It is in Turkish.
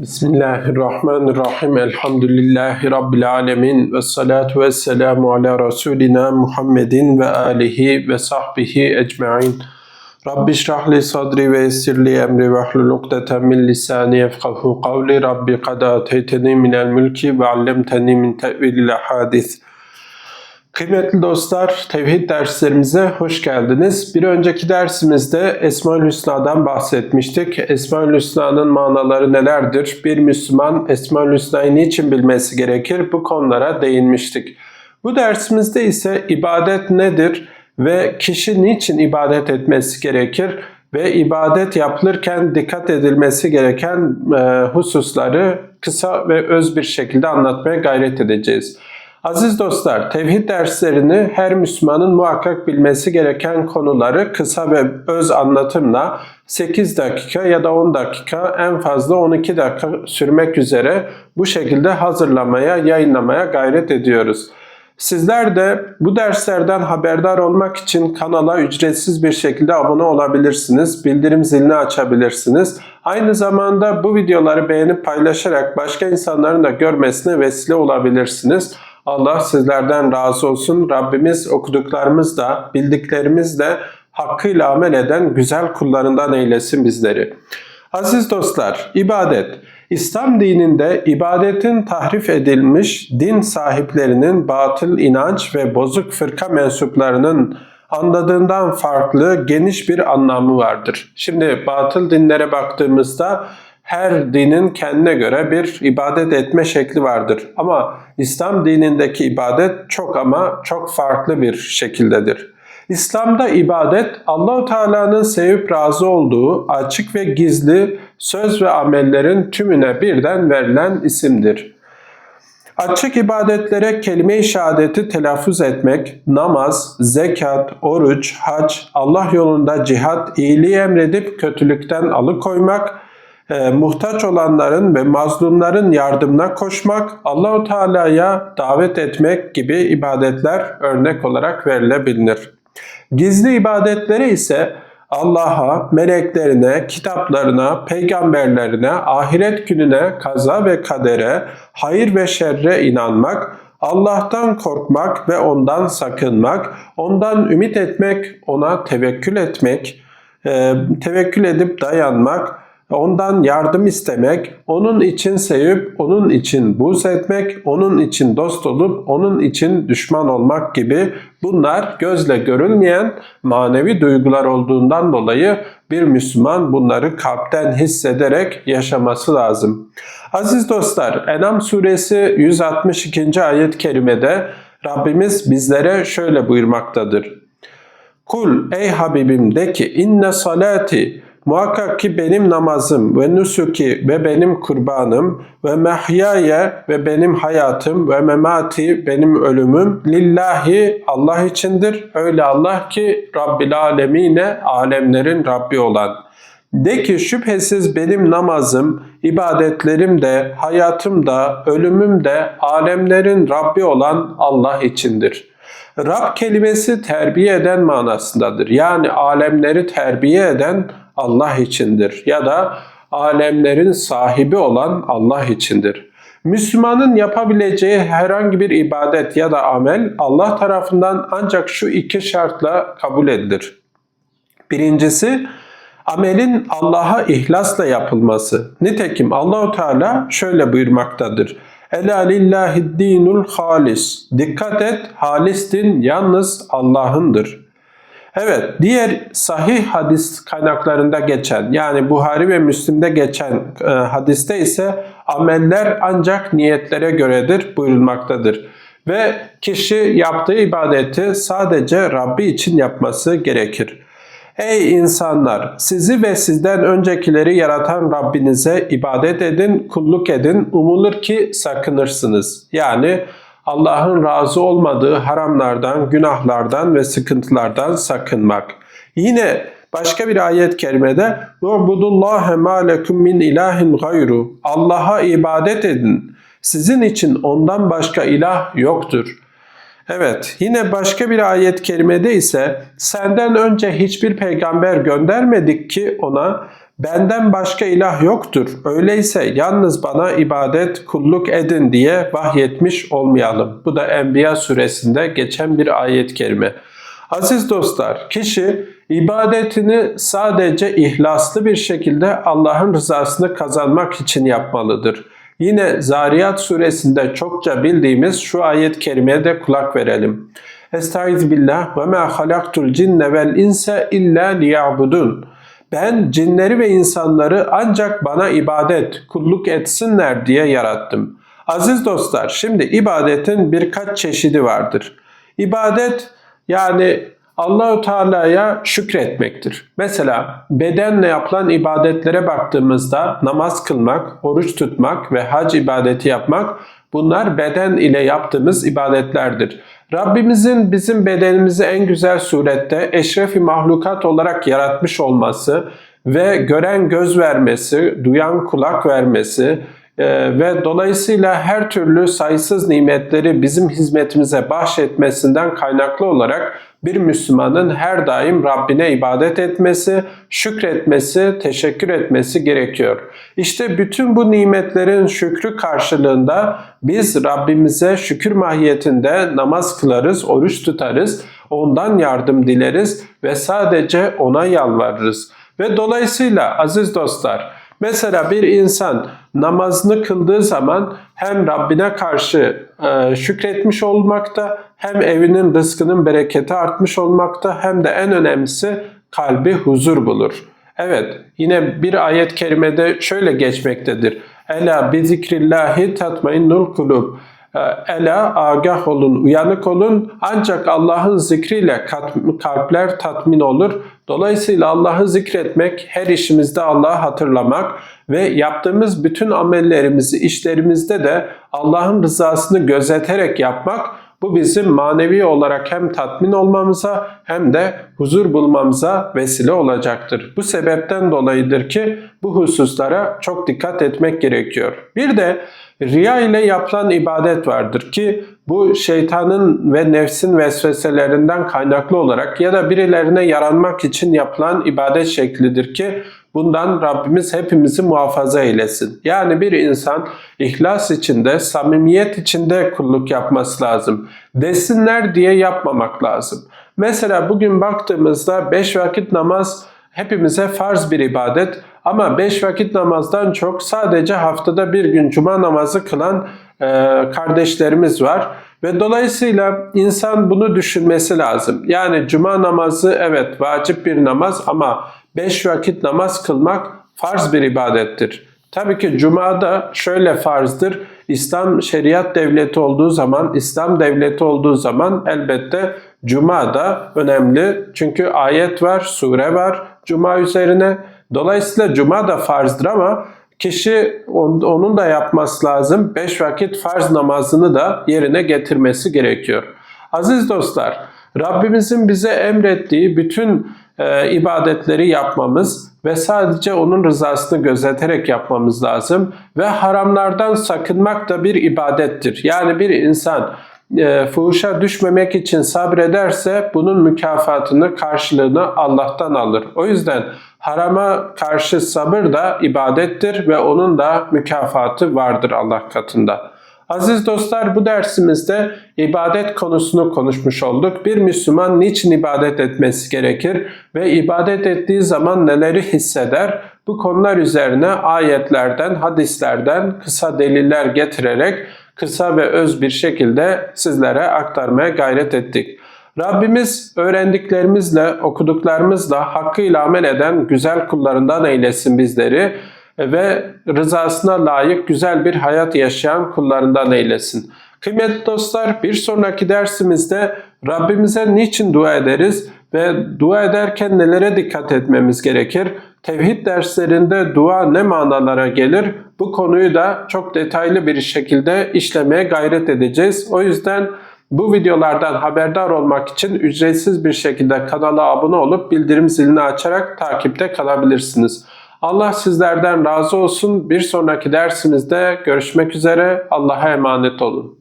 Bismillahirrahmanirrahim. Elhamdülillahi Rabbil alemin. Ve salatu ve selamu ala Resulina Muhammedin ve alihi ve sahbihi ecma'in. Rabbi şrahli sadri ve yessirli emri ve hlul min lisani yefkahu kavli. Rabbi kad ateyteni minel mülki ve allemteni min tevilil hadis. Kıymetli dostlar, tevhid derslerimize hoş geldiniz. Bir önceki dersimizde Esma-ül Hüsna'dan bahsetmiştik. Esma-ül Hüsna'nın manaları nelerdir? Bir Müslüman Esma-ül Hüsna'yı niçin bilmesi gerekir? Bu konulara değinmiştik. Bu dersimizde ise ibadet nedir ve kişi niçin ibadet etmesi gerekir? Ve ibadet yapılırken dikkat edilmesi gereken e, hususları kısa ve öz bir şekilde anlatmaya gayret edeceğiz. Aziz dostlar, tevhid derslerini her Müslümanın muhakkak bilmesi gereken konuları kısa ve öz anlatımla 8 dakika ya da 10 dakika en fazla 12 dakika sürmek üzere bu şekilde hazırlamaya, yayınlamaya gayret ediyoruz. Sizler de bu derslerden haberdar olmak için kanala ücretsiz bir şekilde abone olabilirsiniz. Bildirim zilini açabilirsiniz. Aynı zamanda bu videoları beğenip paylaşarak başka insanların da görmesine vesile olabilirsiniz. Allah sizlerden razı olsun. Rabbimiz okuduklarımız da bildiklerimiz de hakkıyla amel eden güzel kullarından eylesin bizleri. Aziz dostlar, ibadet. İslam dininde ibadetin tahrif edilmiş din sahiplerinin batıl inanç ve bozuk fırka mensuplarının anladığından farklı geniş bir anlamı vardır. Şimdi batıl dinlere baktığımızda her dinin kendine göre bir ibadet etme şekli vardır. Ama İslam dinindeki ibadet çok ama çok farklı bir şekildedir. İslam'da ibadet Allahu Teala'nın sevip razı olduğu açık ve gizli söz ve amellerin tümüne birden verilen isimdir. Açık ibadetlere kelime-i şehadeti telaffuz etmek, namaz, zekat, oruç, hac, Allah yolunda cihat, iyiliği emredip kötülükten alıkoymak, e, muhtaç olanların ve mazlumların yardımına koşmak, Allahu Teala'ya davet etmek gibi ibadetler örnek olarak verilebilir. Gizli ibadetlere ise Allah'a, meleklerine, kitaplarına, peygamberlerine, ahiret gününe, kaza ve kadere, hayır ve şerre inanmak, Allah'tan korkmak ve ondan sakınmak, ondan ümit etmek, ona tevekkül etmek, e, tevekkül edip dayanmak, ondan yardım istemek, onun için sevip, onun için buz etmek, onun için dost olup, onun için düşman olmak gibi bunlar gözle görülmeyen manevi duygular olduğundan dolayı bir Müslüman bunları kalpten hissederek yaşaması lazım. Aziz dostlar, Enam suresi 162. ayet-i kerimede Rabbimiz bizlere şöyle buyurmaktadır. Kul ey Habibim de ki inne salati Muhakkak ki benim namazım ve nusuki ve benim kurbanım ve mehyaya ve benim hayatım ve memati benim ölümüm lillahi Allah içindir. Öyle Allah ki Rabbil alemine alemlerin Rabbi olan. De ki şüphesiz benim namazım, ibadetlerim de, hayatım da, ölümüm de alemlerin Rabbi olan Allah içindir.'' Rab kelimesi terbiye eden manasındadır. Yani alemleri terbiye eden Allah içindir ya da alemlerin sahibi olan Allah içindir. Müslümanın yapabileceği herhangi bir ibadet ya da amel Allah tarafından ancak şu iki şartla kabul edilir. Birincisi amelin Allah'a ihlasla yapılması. Nitekim Allahu Teala şöyle buyurmaktadır. Ela lillahi dinul halis. Dikkat et, halis din yalnız Allah'ındır. Evet, diğer sahih hadis kaynaklarında geçen yani Buhari ve Müslim'de geçen e, hadiste ise ameller ancak niyetlere göredir buyurulmaktadır. Ve kişi yaptığı ibadeti sadece Rabbi için yapması gerekir. Ey insanlar! Sizi ve sizden öncekileri yaratan Rabbinize ibadet edin, kulluk edin, umulur ki sakınırsınız. Yani Allah'ın razı olmadığı haramlardan, günahlardan ve sıkıntılardan sakınmak. Yine başka bir ayet-i kerimede "Ubudullaha ma lekum min ilahin gayru." Allah'a ibadet edin. Sizin için ondan başka ilah yoktur. Evet, yine başka bir ayet-i kerimede ise senden önce hiçbir peygamber göndermedik ki ona Benden başka ilah yoktur. Öyleyse yalnız bana ibadet, kulluk edin diye vahyetmiş olmayalım. Bu da Enbiya suresinde geçen bir ayet kerime. Aziz dostlar, kişi ibadetini sadece ihlaslı bir şekilde Allah'ın rızasını kazanmak için yapmalıdır. Yine Zariyat suresinde çokça bildiğimiz şu ayet kerimeye de kulak verelim. Estaizu billah ve ma halaktul cinne vel inse illa liya'budun. Ben cinleri ve insanları ancak bana ibadet, kulluk etsinler diye yarattım. Aziz dostlar, şimdi ibadetin birkaç çeşidi vardır. İbadet yani Allahu Teala'ya şükretmektir. Mesela bedenle yapılan ibadetlere baktığımızda namaz kılmak, oruç tutmak ve hac ibadeti yapmak bunlar beden ile yaptığımız ibadetlerdir. Rabbimizin bizim bedenimizi en güzel surette eşrefi mahlukat olarak yaratmış olması ve gören göz vermesi, duyan kulak vermesi, ee, ve dolayısıyla her türlü sayısız nimetleri bizim hizmetimize bahşetmesinden kaynaklı olarak bir Müslümanın her daim Rabbine ibadet etmesi, şükretmesi, teşekkür etmesi gerekiyor. İşte bütün bu nimetlerin şükrü karşılığında biz Rabbimize şükür mahiyetinde namaz kılarız, oruç tutarız, ondan yardım dileriz ve sadece ona yalvarırız. Ve dolayısıyla aziz dostlar, Mesela bir insan namazını kıldığı zaman hem Rabbine karşı e, şükretmiş olmakta, hem evinin rızkının bereketi artmış olmakta, hem de en önemlisi kalbi huzur bulur. Evet, yine bir ayet kerimede şöyle geçmektedir. Ela bi zikrillahi tatmainnul kulub. Ee, Ela agah olun, uyanık olun. Ancak Allah'ın zikriyle kalpler tatmin olur. Dolayısıyla Allah'ı zikretmek, her işimizde Allah'ı hatırlamak ve yaptığımız bütün amellerimizi, işlerimizde de Allah'ın rızasını gözeterek yapmak bu bizim manevi olarak hem tatmin olmamıza hem de huzur bulmamıza vesile olacaktır. Bu sebepten dolayıdır ki bu hususlara çok dikkat etmek gerekiyor. Bir de riya ile yapılan ibadet vardır ki bu şeytanın ve nefsin vesveselerinden kaynaklı olarak ya da birilerine yaranmak için yapılan ibadet şeklidir ki bundan Rabbimiz hepimizi muhafaza eylesin. Yani bir insan ihlas içinde, samimiyet içinde kulluk yapması lazım. Desinler diye yapmamak lazım. Mesela bugün baktığımızda beş vakit namaz hepimize farz bir ibadet ama beş vakit namazdan çok sadece haftada bir gün cuma namazı kılan e, kardeşlerimiz var. Ve dolayısıyla insan bunu düşünmesi lazım. Yani cuma namazı evet vacip bir namaz ama beş vakit namaz kılmak farz bir ibadettir. Tabii ki cuma da şöyle farzdır. İslam şeriat devleti olduğu zaman, İslam devleti olduğu zaman elbette cuma da önemli. Çünkü ayet var, sure var cuma üzerine. Dolayısıyla cuma da farzdır ama kişi onun da yapması lazım. Beş vakit farz namazını da yerine getirmesi gerekiyor. Aziz dostlar, Rabbimizin bize emrettiği bütün e, ibadetleri yapmamız ve sadece onun rızasını gözeterek yapmamız lazım ve haramlardan sakınmak da bir ibadettir. Yani bir insan e, fuhuşa düşmemek için sabrederse bunun mükafatını, karşılığını Allah'tan alır. O yüzden harama karşı sabır da ibadettir ve onun da mükafatı vardır Allah katında. Aziz dostlar bu dersimizde ibadet konusunu konuşmuş olduk. Bir Müslüman niçin ibadet etmesi gerekir ve ibadet ettiği zaman neleri hisseder? Bu konular üzerine ayetlerden, hadislerden kısa deliller getirerek kısa ve öz bir şekilde sizlere aktarmaya gayret ettik. Rabbimiz öğrendiklerimizle, okuduklarımızla hakkıyla amel eden güzel kullarından eylesin bizleri ve rızasına layık güzel bir hayat yaşayan kullarından eylesin. Kıymetli dostlar bir sonraki dersimizde Rabbimize niçin dua ederiz ve dua ederken nelere dikkat etmemiz gerekir? Tevhid derslerinde dua ne manalara gelir? Bu konuyu da çok detaylı bir şekilde işlemeye gayret edeceğiz. O yüzden bu videolardan haberdar olmak için ücretsiz bir şekilde kanala abone olup bildirim zilini açarak takipte kalabilirsiniz. Allah sizlerden razı olsun. Bir sonraki dersimizde görüşmek üzere. Allah'a emanet olun.